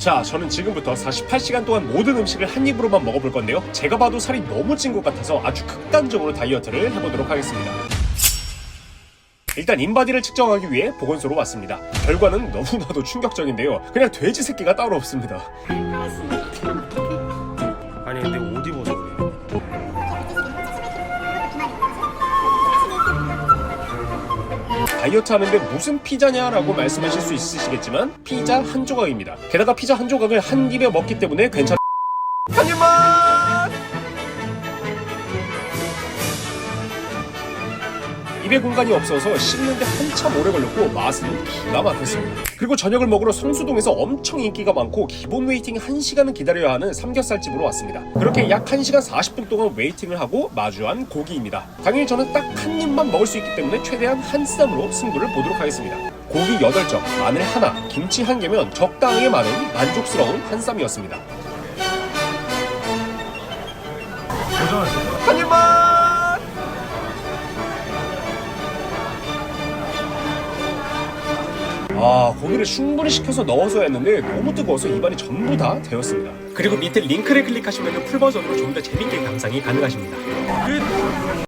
자, 저는 지금부터 48시간 동안 모든 음식을 한 입으로만 먹어볼 건데요. 제가 봐도 살이 너무 찐 것 같아서 아주 극단적으로 다이어트를 해보도록 하겠습니다. 일단 인바디를 측정하기 위해 보건소로 왔습니다. 결과는 너무나도 충격적인데요. 그냥 돼지 새끼가 따로 없습니다. 아니 근데 다이어트 하는데 무슨 피자냐라고 말씀하실 수 있으시겠지만 피자 한 조각입니다. 게다가 피자 한 조각을 한 입에 먹기 때문에 괜찮. 한 입만. 입에 공간이 없어서 씹는데 한참 오래 걸렸고 맛은 기가 막혔습니다. 그리고 저녁을 먹으러 성수동에서 엄청 인기가 많고 기본 웨이팅 1시간은 기다려야 하는 삼겹살집으로 왔습니다. 그렇게 약 1시간 40분 동안 웨이팅을 하고 마주한 고기입니다. 당연히 저는 딱 한 입만 먹을 수 있기 때문에 최대한 한 쌈으로 승부를 보도록 하겠습니다. 고기 8점, 마늘 하나, 김치 한 개면 적당하게 많은 만족스러운 한 쌈이었습니다. 한 입만! 아, 고기를 충분히 식혀서 넣어서 했는데 너무 뜨거워서 입안이 전부 다 데웠습니다. 그리고 밑에 링크를 클릭하시면 풀 버전으로 좀 더 재밌게 감상이 가능하십니다. 끝!